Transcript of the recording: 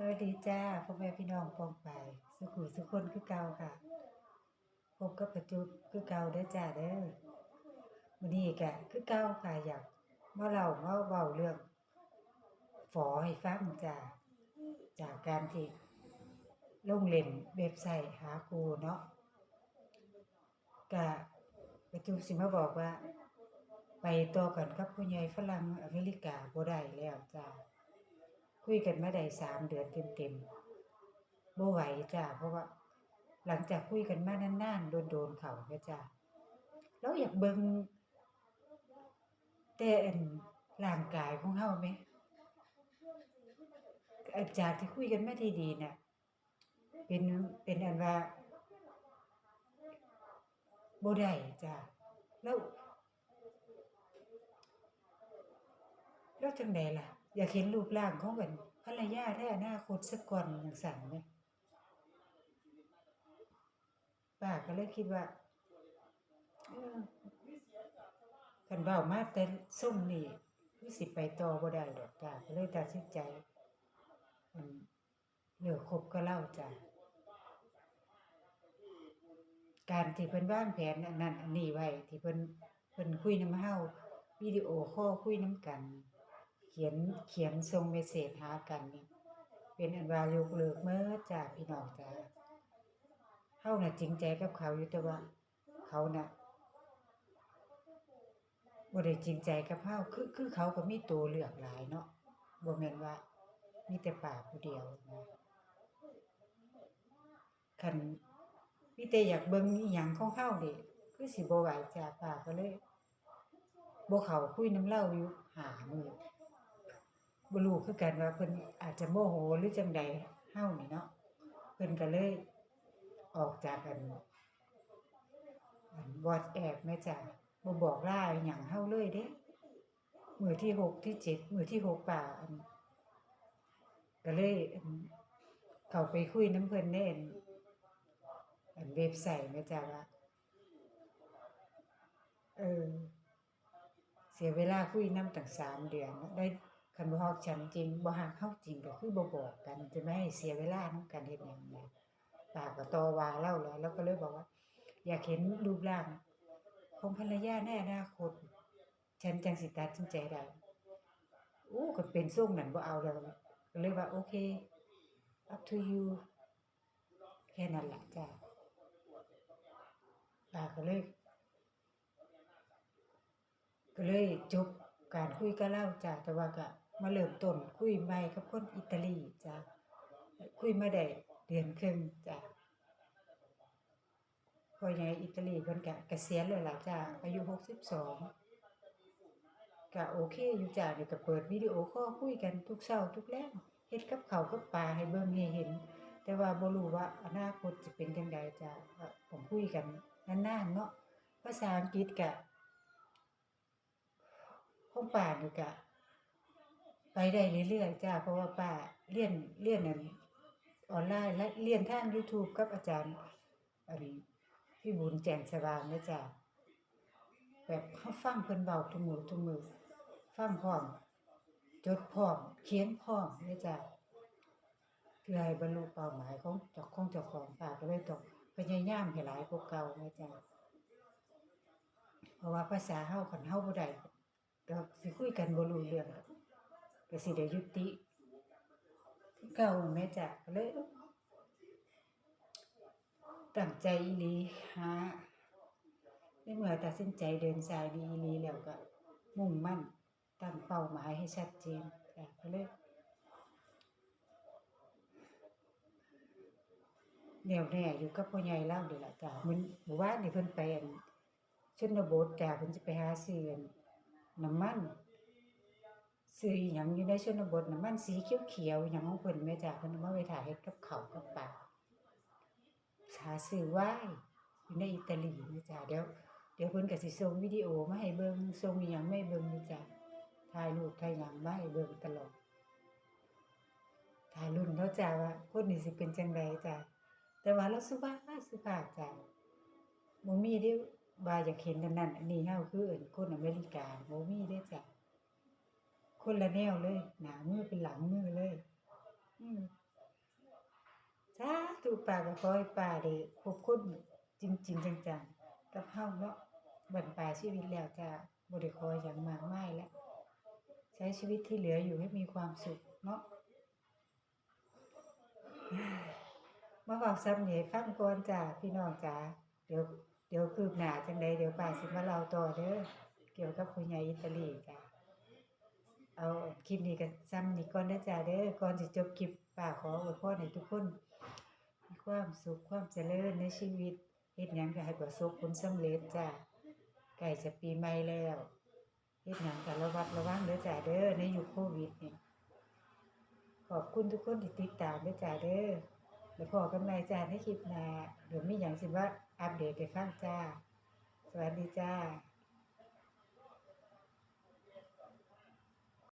สวัสดีจ้าพ่อแม่พี่น้องปองไป สุขุสุขคนคือเก่าค่ะพบกับประจุคือเก่าเด้อจ้าเด้อมื้อนี้ก็คือเก่าค่ะอยากมาเล่ามาเว้าเรื่องฝอให้ฟังจ้าจากการที่ลงเล่นเว็บไซต์หาครูเนาะก็ประจุสิมาบอกว่า ไปต่อกันกับผู้ใหญ่ฝรั่งอเมริกาบ่ได้แล้วจ้า คุยกันมาได้สามเดือนเต็มๆบ่ไหวจ้าเพราะว่า หลังจากคุยกันมานานๆโดนๆเขาแม่จ้าเราอยากเบิ่งแต่อันร่างกายของเฮาแหมอาจากที่คุยกันมาดีๆน่ะเป็นเป็นอันว่าบ่ได้จ้าแล้วแล้วจังไดล่ะ อยากเห็นรูปร่างของกันภรรยาในอนาคตสักก่อนจังซั่นแหมป้าก็เลยคิดว่าขันเว้ามาแต่ซุ่มนี่คือสิไปต่อบ่ได้ดอกจ้าก็เลยตัดสินใจอันเลิกคบกับเราจ้าการที่เพิ่นวางแผนนนั้นอันนี้ไว้ที่เพิ่นเพิ่นคุยน้ำเฮาวิดีโอคอคุยนํกัน ขียนเขียนส่งเมสเสจหากันนี่เป็นอันวายกเลิกเมื่อจากพี่น้องจ้าเฮาน่ะจริงใจกับเขาอยู่แต่ว่าเขาน่ะบ่ได้จริงใจกับเฮาคือคือเขาก็มีตัวเลือกหลายเนาะบ่แม่นว่ามีแต่ปากผู้เดียวนะคันมีแต่อยากเบิ่งอีหยังของเฮานี่คือสิบ่ไหวจ้าป้ากก็เลยบ่เข้าคุยน้ำเล่าอยู่หามื้อ บรู้คือกันว่าเพิ่นอาจจะโมโหหรือจังใดเฮานี่เนาะเพิ่นก็เลยออกจากกันวอัน WhatsApp แม่จ้ะบ่บอกลาอิหยังเฮาเลยเด้มือที่6ที่7มื้อที่6ป่าอันก็เลยเขาไปคุยน้ำเพิ่นในอันเว็บไซต์แม่จ้ะว่าเออเสียเวลาคุยน้ำตั้ง3เดือนได้ คันบ่ฮักฉันจริงบ่ฮักเฮาจริงก็คือบ่บอกกันจะไม่ให้เสียเวลานำกันเฮ็ดหยังแหละปาก็ต่อว่าเล่าแล้วเราก็เลยบอกว่า อยากเห็นรูปร่างของภรรยาในอนาคตฉันจังสิตัดสินใจได้โอ้ก็เป็นทรงนั้นบ่เอาแล้วก็เลยว่าโอเค up to you แค่นั้นแหละจ้ะปาก็เลย ก็เลยจบการคุยกับเราจ้ะแต่ว่าก็ มาเริ่มต้นคุยใหม่กับคนอิตาลีจ้ะคุยมาได้เดือนครึ่งจ้ะพ่อใหญ่อิตาลีเพิ่นก็เกษียณแล้วล่ะจ้ะอายุ62ก็โอเคอยู่จ้ะนี่ก็เปิดวิดีโอคอลคุยกันทุกเช้าทุกแลงเฮ็ดกับเขากับปลาให้เบิ่งให้เห็น แต่ว่าบ่รู้ว่าอนาคตจะเป็นจังใดจ้ะก็ต้องคุยกันนานๆเนาะภาษาอังกฤษก็ของป้านี่ก็ ไปได้เรื่อยๆจ้ะเพราะว่าป้าเรียนเรียนอันออนไลน์และเรียนทาง YouTube กับอาจารย์อันพี่บุญแจ่มสว่างเด้อจ้ะแบบเฮาฟังเพิ่นเว้าทุกมือทุกมือฟังพร้อม จดพร้อม เขียนพร้อมเด้อจ้ะเพื่อให้บรรลุเป้าหมายของเจ้าของเจ้าของป้าก็เลยต้องพยายามให้หลายกว่าเก่าแม่จ้ะเพราะว่าภาษาเฮาคันเฮาบ่ได้ก็สิคุยกันบ่รู้เรื่อง ก็สิได้ยุติเก่าแม่จ้ะก็เลยตั้งใจอีหลีหาในเมื่อตัดสินใจเดินสายนี้อีหลีแล้วก็ มุ่งมั่นตั้งเป้าหมายให้ชัดเจนจ้ะก็เลยแนวแน่อยู่กับพ่อใหญ่เล่านี่ล่ะจ้ะมื้อเมื่านนี่เพิ่นไปอันชนบทจ้ะเพิ่นสิไปหาซื้ออันน้ำมัน ซื้ออีหยังอยู่ในชนบทน้ำมันสีเขียวๆอิหยังของเพิ่นแม่จ้ะเพิ่นมาไว้ท่าเฮ็ดกับเขากับปลาหาซื้อไหว้อยู่ในอิตาลีแม่จ้ะเดี๋ยวเดี๋ยวเพิ่นก็สิส่งวิดีโอมาให้เบิ่งส่งอีหยังมาให้เบิ่งแม่จ้ะถ่ายรูปถ่ายหยังมาให้เบิ่งตลอดถ่ายรุ่นแล้วจ้ะว่าคนนี้สิเป็นจังไดจ้ะแต่ว่าเราสุภาพสุภาพจ้ะบ่มีเด้ว่าอยากเห็นอันนั้นอันนี้เฮาคือเอิ้นคนอเมริกาบ่มีเด้จ้ะ คนละแนวเลย หนามือเป็นหลังมือเลย อืมสาธุป้าก็ขอให้ป้าได้พบคนจริงๆจังๆกับเฮาเนาะบั้นปลายชีวิตแล้วจะบ่ได้ขอหยังมากมายแล้วใช้ชีวิตที่เหลืออยู่ให้มีความสุขเนาะมาเว้าซ้ำนี่ให้ฟังก่อนจ้ะพี่น้องจ๋าเดี๋ยวเดี๋ยวคืบหนาจังใดเดี๋ยวป้าสิมาเล่าต่อเด้อเกี่ยวกับผู้ใหญ่อิตาลีจ้ะ เอาคลิปนี้ก็ซ้ำนี่ก่อนเด้อจ้ะเด้อก่อนสิจบคลิปป้าขออวยพรให้ทุกคน มีความสุขความเจริญในชีวิตเฮ็ดหยังก็ให้ประสบผลสำเร็จจ้ะใกล้จะปีใหม่แล้วเฮ็ดหยังก็ระวัดระวังเด้อจ้ะเด้อในยุคโควิดนี่ขอบคุณทุกคนที่ติดตามเด้อจ้ะเด้อแล้วพอกันใหม่จ้ะในคลิปหน้าเดี๋ยวมีหยังสิว่าอัปเดตให้ฟังจ้า สวัสดีจ้า